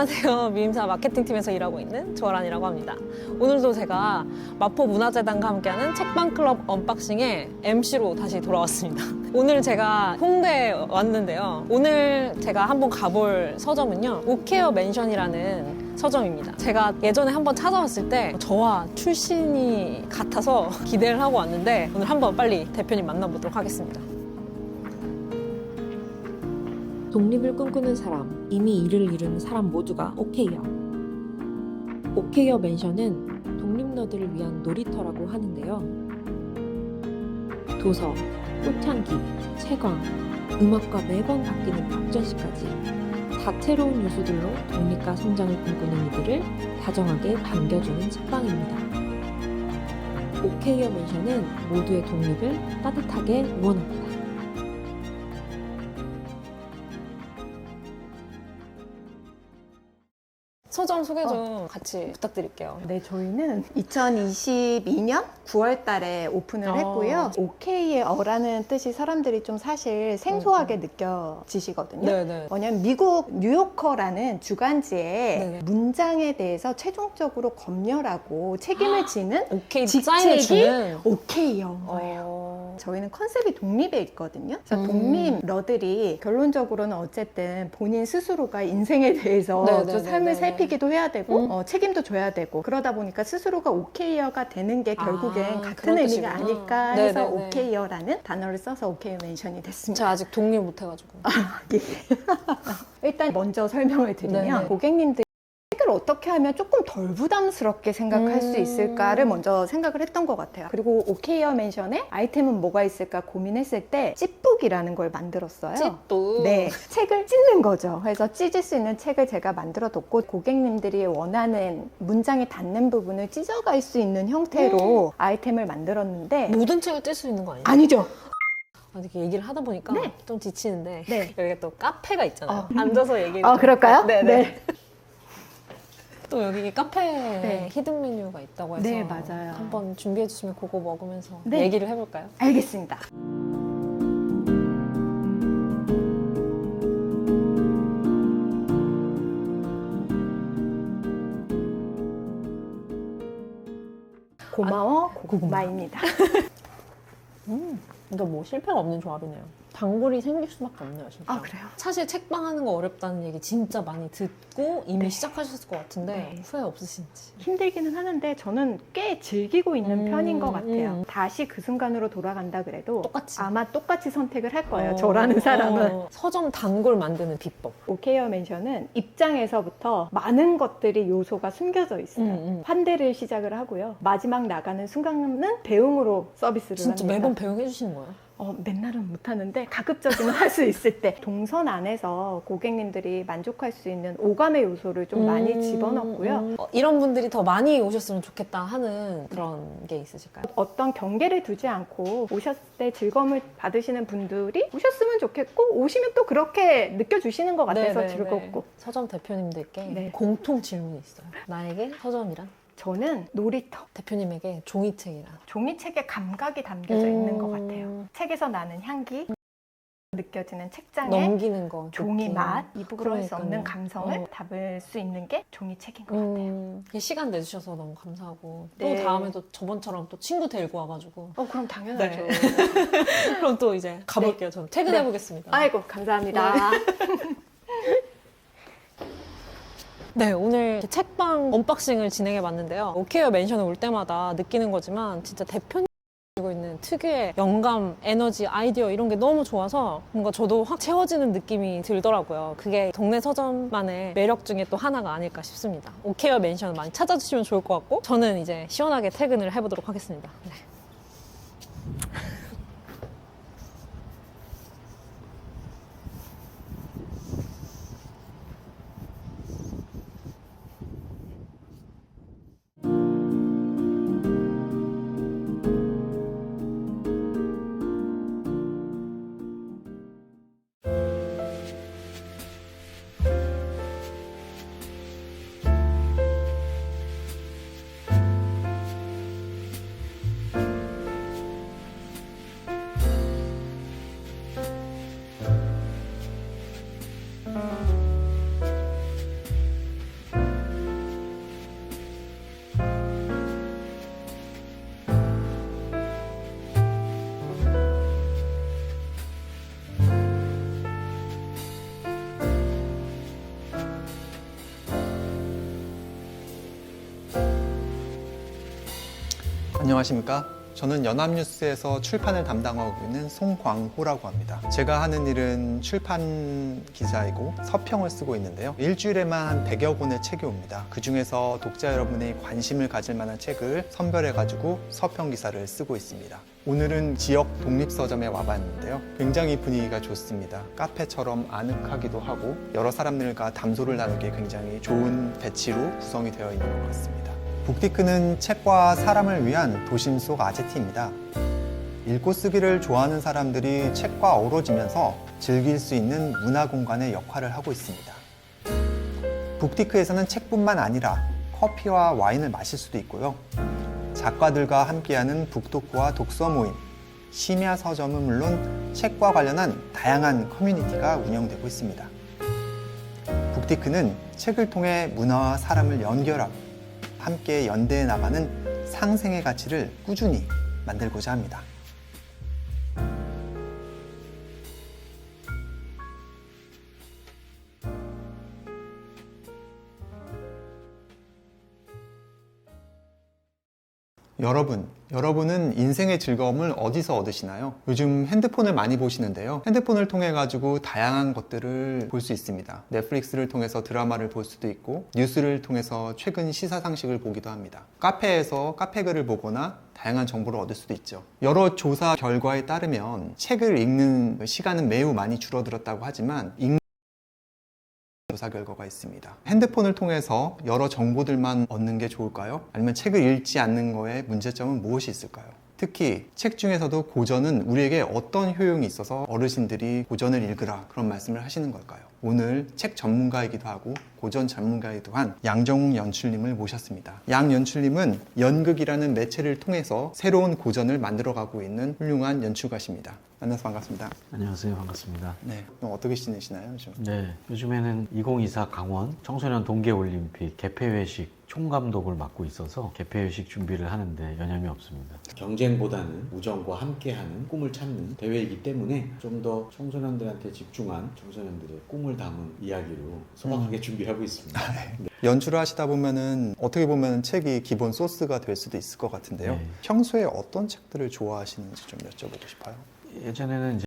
안녕하세요. 미임사 마케팅팀에서 일하고 있는 조아란이라고 합니다. 오늘도 제가 마포 문화재단과 함께하는 책방클럽 언박싱의 MC로 다시 돌아왔습니다. 오늘 제가 홍대에 왔는데요. 오늘 제가 한번 가볼 서점은요. 오케어 맨션이라는 서점입니다. 제가 예전에 한번 찾아왔을 때 저와 출신이 같아서 기대를 하고 왔는데 오늘 한번 빨리 대표님 만나보도록 하겠습니다. 독립을 꿈꾸는 사람, 이미 일을 이룬 사람 모두가 오케이어. 오케이어 맨션은 독립너들을 위한 놀이터라고 하는데요. 도서, 꽃향기, 채광, 음악과 매번 바뀌는 박전시까지 다채로운 요소들로 독립과 성장을 꿈꾸는 이들을 다정하게 반겨주는 책방입니다. 오케이어 맨션은 모두의 독립을 따뜻하게 응원합니다. 서점 소개 좀 같이 부탁드릴게요. 네, 저희는 2022년 9월 달에 오픈을 어. 했고요. 오케이의 어라는 뜻이 사람들이 좀 사실 생소하게 느껴지시거든요. 네네. 뭐냐면 미국 뉴요커라는 주간지에 네네. 문장에 대해서 최종적으로 검열하고 책임을 지는 오케이 직책이 주는 오케이인 거예요. 어... 저희는 컨셉이 독립에 있거든요. 그래서 음. 독립러들이 결론적으로는 어쨌든 본인 스스로가 인생에 대해서 네네네네. 좀 삶을 살피기도 해야 되고 음. 어, 책임도 져야 되고 그러다 보니까 스스로가 오케이어가 되는 게 결국엔 아, 같은 의미가 뜻이구나. 아닐까 해서 네네네. 오케이어라는 단어를 써서 오케이어 멘션이 됐습니다. 제가 아직 독립 못해가지고. 예. 일단 먼저 설명을 드리면 네네. 고객님들 이 책을 어떻게 하면 조금 덜 부담스럽게 생각할 음. 수 있을까를 먼저 생각을 했던 것 같아요. 그리고 오케이어 멘션에 아이템은 뭐가 있을까 고민했을 때 찝북이라는 걸 만들었어요. 찝도. 네, 책을 찢는 거죠. 그래서 찢을 수 있는 책을 제가 만들어 뒀고 고객님들이 원하는 문장이 닿는 부분을 찢어갈 수 있는 형태로 아이템을 만들었는데 모든 책을 뗄수 있는 거 아니에요? 아니죠. 아, 이렇게 얘기를 하다 보니까 네. 좀 지치는데 네. 여기가 또 카페가 있잖아요. 어. 앉아서 얘기를. 아좀 그럴까요? 네네. 또 여기 카페에 네. 히든 메뉴가 있다고 해서 네, 맞아요. 한번 준비해 주시면 그거 먹으면서 네. 얘기를 해볼까요? 알겠습니다. 고마워 고구마입니다. 음, 이거 뭐 실패가 없는 조합이네요. 단골이 생길 수밖에 없네요, 진짜. 아 그래요? 사실 책방 하는 거 어렵다는 얘기 진짜 많이 듣고 이미 네. 시작하셨을 것 같은데 네. 후회 없으신지. 힘들기는 하는데 저는 꽤 즐기고 있는 음, 편인 것 같아요. 음. 다시 그 순간으로 돌아간다 그래도 똑같이. 아마 똑같이 선택을 할 거예요. 어, 저라는 사람은. 어, 서점 단골 만드는 비법. 오케이어 멘션은 입장에서부터 많은 것들이 요소가 숨겨져 있어요. 음, 음. 환대를 시작을 하고요. 마지막 나가는 순간은 배웅으로 서비스를 진짜 합니다. 매번 배웅해 주시는 거예요? 어, 맨날은 못하는데 가급적이면 할 수 있을 때 동선 안에서 고객님들이 만족할 수 있는 오감의 요소를 좀 많이 음, 집어넣고요. 음. 어, 이런 분들이 더 많이 오셨으면 좋겠다 하는 그런 게 있으실까요? 어떤 경계를 두지 않고 오셨을 때 즐거움을 받으시는 분들이 오셨으면 좋겠고 오시면 또 그렇게 느껴주시는 것 같아서 네, 네, 즐겁고 네. 서점 대표님들께 네. 공통 질문이 있어요. 나에게 서점이란? 저는 놀이터 대표님에게 종이책이란? 종이책에 감각이 담겨져 음. 있는 것 같아요. 책에서 나는 향기 느껴지는 책장에 넘기는 거. 종이 느낌. 맛 입으로 할수 그러니까요. 없는 감성을 어. 담을 수 있는 게 종이책인 것 같아요. 음, 시간 내주셔서 너무 감사하고 네. 또 다음에도 저번처럼 또 친구 데리고 와가지고 어 그럼 당연하죠. 그럼 또 이제 가볼게요. 저는 퇴근해 보겠습니다. 아이고 감사합니다. 네, 오늘 책방 언박싱을 진행해 봤는데요. 오케이어 맨션에 올 때마다 느끼는 거지만 진짜 대표님 가지고 있는 특유의 영감, 에너지, 아이디어 이런 게 너무 좋아서 뭔가 저도 확 채워지는 느낌이 들더라고요. 그게 동네 서점만의 매력 중에 또 하나가 아닐까 싶습니다. 오케이어 맨션 많이 찾아주시면 좋을 것 같고 저는 이제 시원하게 퇴근을 해보도록 하겠습니다. 네. 안녕하십니까. 저는 연합뉴스에서 출판을 담당하고 있는 송광호라고 합니다. 제가 하는 일은 출판 기자이고 서평을 쓰고 있는데요. 일주일에만 한 100여 권의 책이 옵니다. 그 중에서 독자 여러분의 관심을 가질 만한 책을 선별해가지고 서평 기사를 쓰고 있습니다. 오늘은 지역 독립서점에 와봤는데요. 굉장히 분위기가 좋습니다. 카페처럼 아늑하기도 하고 여러 사람들과 담소를 나누기에 굉장히 좋은 배치로 구성이 되어 있는 것 같습니다. 북티크는 책과 사람을 위한 도심 속 아제티입니다. 읽고 쓰기를 좋아하는 사람들이 책과 어우러지면서 즐길 수 있는 문화 공간의 역할을 하고 있습니다. 북티크에서는 책뿐만 아니라 커피와 와인을 마실 수도 있고요. 작가들과 함께하는 북토크와 독서 모임, 심야 서점은 물론 책과 관련한 다양한 커뮤니티가 운영되고 있습니다. 북티크는 책을 통해 문화와 사람을 연결하고 함께 연대해 나가는 상생의 가치를 꾸준히 만들고자 합니다. 여러분, 여러분은 인생의 즐거움을 어디서 얻으시나요? 요즘 핸드폰을 많이 보시는데요. 핸드폰을 통해 가지고 다양한 것들을 볼 수 있습니다. 넷플릭스를 통해서 드라마를 볼 수도 있고, 뉴스를 통해서 최근 시사 상식을 보기도 합니다. 카페에서 카페 글을 보거나 다양한 정보를 얻을 수도 있죠. 여러 조사 결과에 따르면 책을 읽는 시간은 매우 많이 줄어들었다고 하지만 조사 결과가 있습니다. 핸드폰을 통해서 여러 정보들만 얻는 게 좋을까요? 아니면 책을 읽지 않는 거에 문제점은 무엇이 있을까요? 특히 책 중에서도 고전은 우리에게 어떤 효용이 있어서 어르신들이 고전을 읽으라 그런 말씀을 하시는 걸까요? 오늘 책 전문가이기도 하고 고전 전문가이기도 한 양정웅 연출님을 모셨습니다. 양 연출님은 연극이라는 매체를 통해서 새로운 고전을 만들어가고 있는 훌륭한 연출가십니다. 만나서 반갑습니다. 안녕하세요. 반갑습니다. 네, 어떻게 지내시나요 요즘? 네, 요즘에는 2024 강원 청소년 동계 올림픽 개폐회식 총감독을 맡고 있어서 개폐회식 준비를 하는데 여념이 없습니다. 경쟁보다는 우정과 함께하는 꿈을 찾는 대회이기 때문에 좀 더 청소년들한테 집중한 청소년들의 꿈을 담은 이야기로 소박하게 준비하고 있습니다. 연출을 하시다 보면은 어떻게 보면 책이 기본 소스가 될 수도 있을 것 같은데요. 네. 평소에 어떤 책들을 좋아하시는지 좀 여쭤보고 싶어요. 예전에는 이제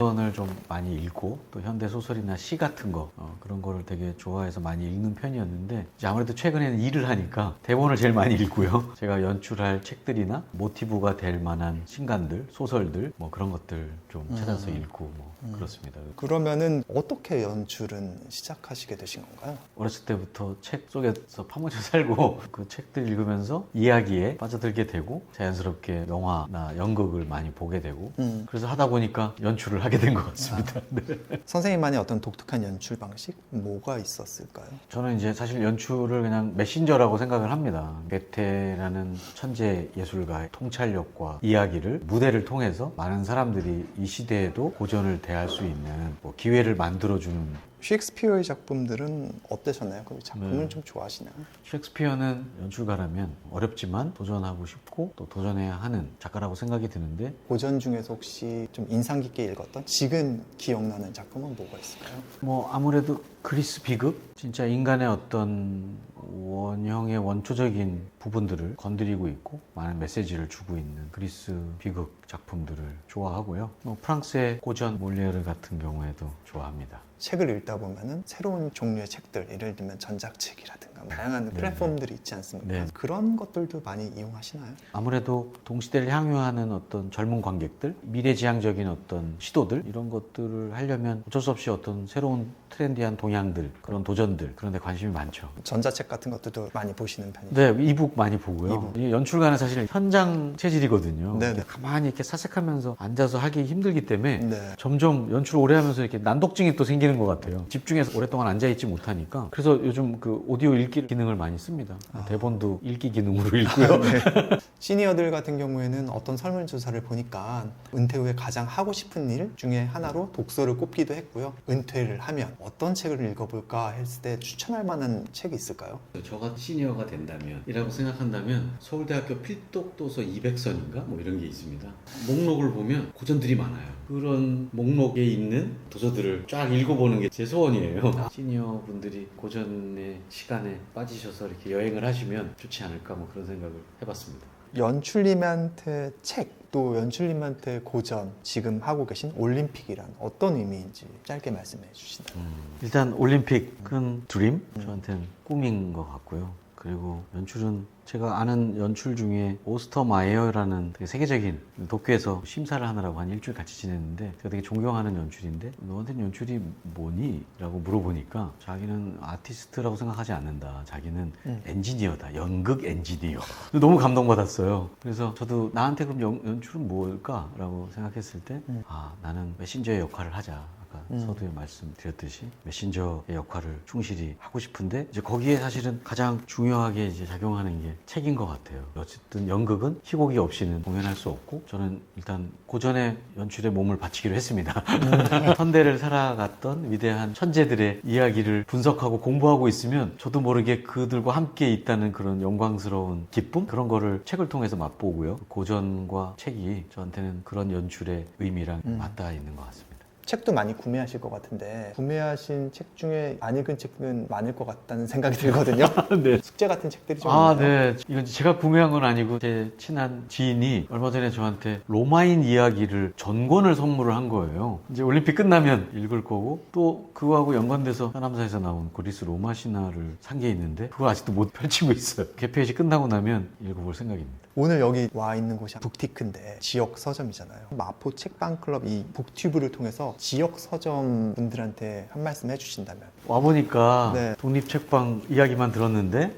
소설을 좀 많이 읽고 또 현대 소설이나 시 같은 거 어, 그런 거를 되게 좋아해서 많이 읽는 편이었는데 이제 아무래도 최근에는 일을 하니까 대본을 제일 많이 읽고요. 제가 연출할 책들이나 모티브가 될 만한 신간들, 소설들 뭐 그런 것들 좀 찾아서 음. 읽고 뭐 음. 그렇습니다. 그러면은 어떻게 연출은 시작하시게 되신 건가요? 어렸을 때부터 책 속에서 파묻혀 살고 그 책들 읽으면서 이야기에 빠져들게 되고 자연스럽게 영화나 연극을 많이 보게 되고 음, 그래서 하다 보니까 연출을 하게 된 것 같습니다. 네. 선생님만의 어떤 독특한 연출 방식 뭐가 있었을까요? 저는 이제 사실 연출을 그냥 메신저라고 생각을 합니다. 베테라는 천재 예술가의 통찰력과 이야기를 무대를 통해서 많은 사람들이 이 시대에도 고전을 대할 수 있는 뭐 기회를 만들어주는 셰익스피어의 작품들은 어떠셨나요? 그 작품을 네. 좀 좋아하시나요? 셰익스피어는 연출가라면 어렵지만 도전하고 싶고 또 도전해야 하는 작가라고 생각이 드는데 고전 중에서 혹시 좀 인상 깊게 읽었던 지금 기억나는 작품은 뭐가 있을까요? 뭐 아무래도 그리스 비극 진짜 인간의 어떤 원형의 원초적인 부분들을 건드리고 있고 많은 메시지를 주고 있는 그리스 비극 작품들을 좋아하고요. 뭐 프랑스의 고전 몰리에르 같은 경우에도 좋아합니다. 책을 읽다 보면은 새로운 종류의 책들, 예를 들면 전작책이라든가 뭐 다양한 네. 플랫폼들이 있지 않습니까? 네. 그런 것들도 많이 이용하시나요? 아무래도 동시대를 향유하는 어떤 젊은 관객들, 미래지향적인 어떤 시도들 이런 것들을 하려면 어쩔 수 없이 어떤 새로운 트렌디한 동향들, 그런 도전들 그런 데 관심이 많죠. 전자책 같은 것들도 많이 보시는 편이죠. 네, 이북 많이 보고요. 이북. 이 연출가는 사실 현장 체질이거든요. 네네. 가만히 이렇게 사색하면서 앉아서 하기 힘들기 때문에 네. 점점 연출 오래 하면서 이렇게 난독증이 또 생기는 것 같아요. 집중해서 오랫동안 앉아 있지 못하니까. 그래서 요즘 그 오디오 읽기 기능을 많이 씁니다. 아. 대본도 읽기 기능으로 읽고요. 시니어들 같은 경우에는 어떤 설문조사를 보니까 은퇴 후에 가장 하고 싶은 일 중에 하나로 독서를 꼽기도 했고요. 은퇴를 하면 어떤 책을 읽어볼까 했을 때 추천할 만한 책이 있을까요? 저가 시니어가 된다면 이라고 생각한다면 서울대학교 필독도서 200선인가 뭐 이런 게 있습니다. 목록을 보면 고전들이 많아요. 그런 목록에 있는 도서들을 쫙 읽어보는 게 제 소원이에요. 시니어 분들이 고전의 시간에 빠지셔서 이렇게 여행을 하시면 좋지 않을까 뭐 그런 생각을 해봤습니다. 연출님한테 책, 또 연출님한테 고전, 지금 하고 계신 올림픽이란 어떤 의미인지 짧게 말씀해 주신다면. 일단 올림픽은 드림 저한테는 꿈인 것 같고요. 그리고 연출은 제가 아는 연출 중에 오스터 마이어라는 되게 세계적인 도쿄에서 심사를 하느라고 한 일주일 같이 지냈는데 제가 되게 존경하는 연출인데 너한테는 연출이 뭐니? 라고 물어보니까 자기는 아티스트라고 생각하지 않는다. 자기는 음. 엔지니어다. 연극 엔지니어. 너무 감동받았어요. 그래서 저도 나한테 그럼 연, 연출은 뭘까? 라고 생각했을 때 음. 아, 나는 메신저의 역할을 하자. 아까 음. 서두에 말씀드렸듯이 메신저의 역할을 충실히 하고 싶은데 이제 거기에 사실은 가장 중요하게 이제 작용하는 게 책인 것 같아요. 어쨌든 연극은 희곡이 없이는 공연할 수 없고 저는 일단 고전의 연출에 몸을 바치기로 했습니다. 현대를 살아갔던 위대한 천재들의 이야기를 분석하고 공부하고 있으면 저도 모르게 그들과 함께 있다는 그런 영광스러운 기쁨 그런 거를 책을 통해서 맛보고요. 고전과 책이 저한테는 그런 연출의 의미랑 음. 맞닿아 있는 것 같습니다. 책도 많이 구매하실 것 같은데 구매하신 책 중에 안 읽은 책은 많을 것 같다는 생각이 들거든요. 네. 숙제 같은 책들이 좀 아, 있나요? 네. 이건 제가 구매한 건 아니고 제 친한 지인이 얼마 전에 저한테 로마인 이야기를 전권을 선물을 한 거예요. 이제 올림픽 끝나면 읽을 거고 또 그거하고 연관돼서 현암사에서 나온 그리스 로마 신화를 산 게 있는데 그걸 아직도 못 펼치고 있어요. 개폐식 끝나고 나면 읽어볼 생각입니다. 오늘 여기 와 있는 곳이 북티크인데 지역 서점이잖아요. 마포 책방클럽 이 북튜브를 통해서 지역 서점 분들한테 한 말씀 해주신다면 와보니까 네. 독립책방 이야기만 들었는데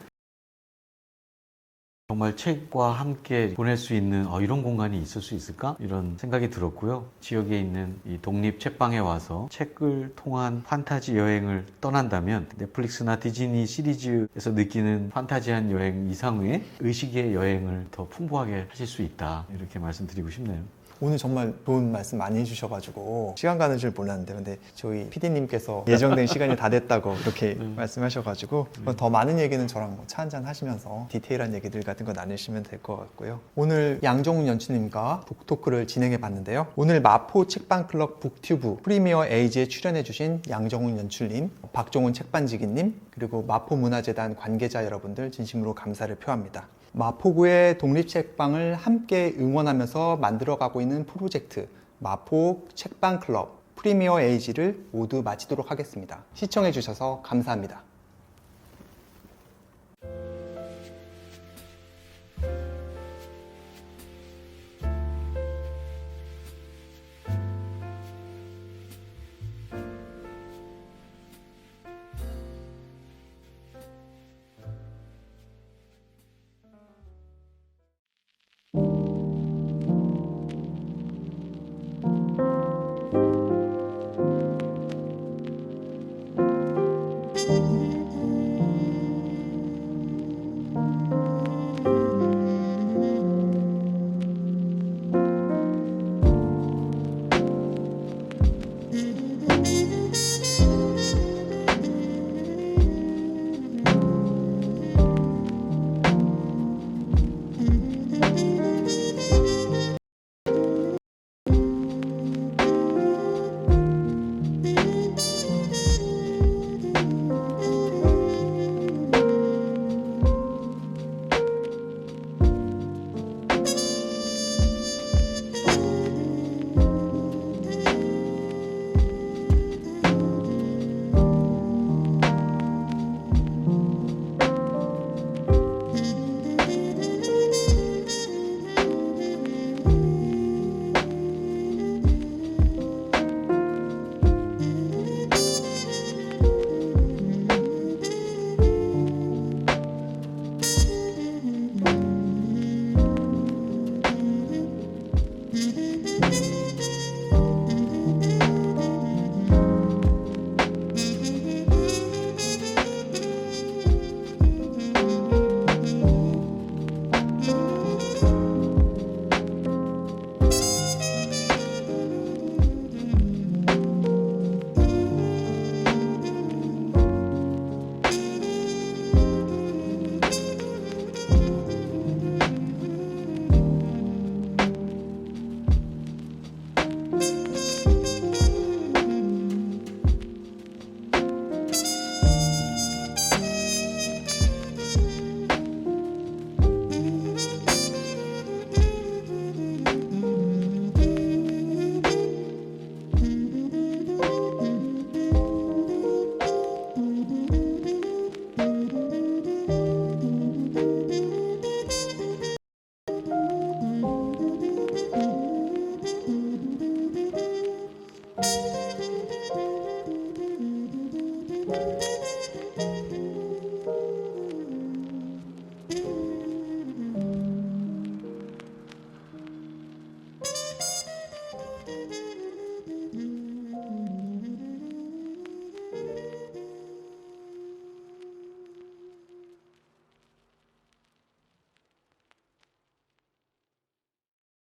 정말 책과 함께 보낼 수 있는 어, 이런 공간이 있을 수 있을까? 이런 생각이 들었고요. 지역에 있는 이 독립 책방에 와서 책을 통한 판타지 여행을 떠난다면 넷플릭스나 디즈니 시리즈에서 느끼는 판타지한 여행 이상의 의식의 여행을 더 풍부하게 하실 수 있다. 이렇게 말씀드리고 싶네요. 오늘 정말 좋은 말씀 많이 해주셔가지고 시간 가는 줄 몰랐는데 근데 저희 PD님께서 예정된 시간이 다 됐다고 이렇게 말씀하셔가지고 더 많은 얘기는 저랑 차 한잔 하시면서 디테일한 얘기들 같은 거 나누시면 될 것 같고요. 오늘 양정훈 연출님과 북토크를 진행해 봤는데요. 오늘 마포 책방클럽 북튜브 프리미어 에이지에 출연해 주신 양정훈 연출님, 박종훈 책반지기님 그리고 마포문화재단 관계자 여러분들 진심으로 감사를 표합니다. 마포구의 독립책방을 함께 응원하면서 만들어가고 있는 프로젝트 마포 책방 클럽 프리미어 에이지를 모두 마치도록 하겠습니다. 시청해주셔서 감사합니다.